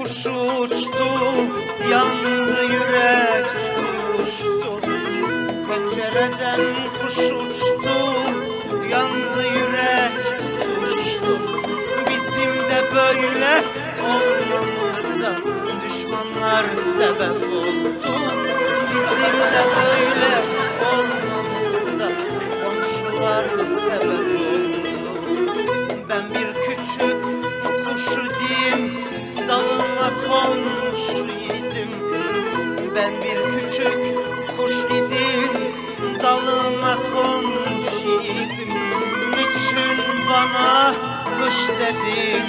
kuş uçtu Yandı yürek tutuştu Pencereden kuş uçtu Yandı yürek tutuştu Bizim de böyle olmamıza Düşmanlar sebep oldu. Bizim de böyle olmamıza Komşular sebep oldu. Ben bir küçük Ben bir küçük kuş idim Dalıma konmuş idim Niçin bana kuş dedin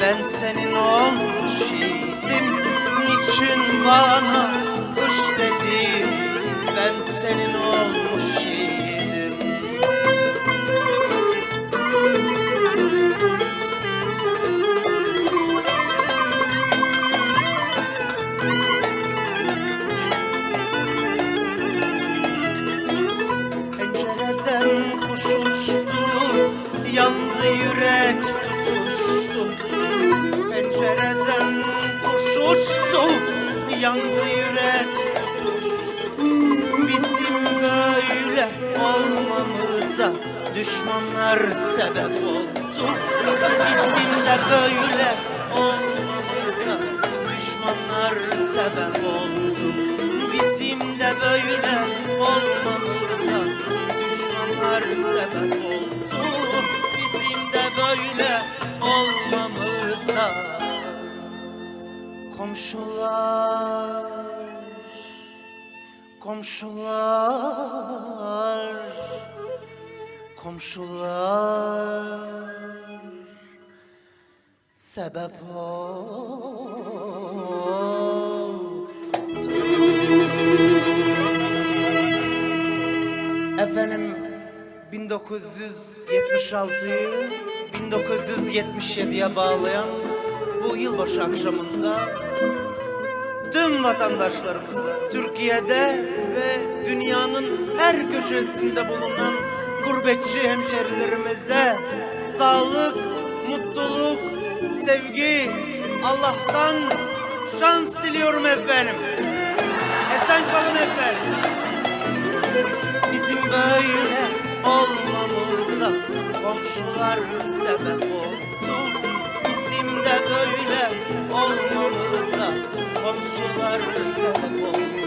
Ben senin olmuş idim Niçin bana Pencereden kuş uçtu, yandı yürek tutuştu. Pencereden kuş uçtu, yandı yürek tutuştu. Bizim böyle olmamıza düşmanlar sebep oldu. Bizim de böyle olmamıza düşmanlar sebep oldu. Bizim de böyle olmamıza komşular komşular komşular sebep oldu. Efendim 1976'yı 1977'ye bağlayan bu yılbaşı akşamında tüm vatandaşlarımıza Türkiye'de ve dünyanın her köşesinde bulunan gurbetçi hemşerilerimize sağlık, mutluluk, sevgi, Allah'tan şans diliyorum efendim. Esen kalın efendim. Komşular sebep oldu. Bizim de böyle olmamıza komşular sebep oldu.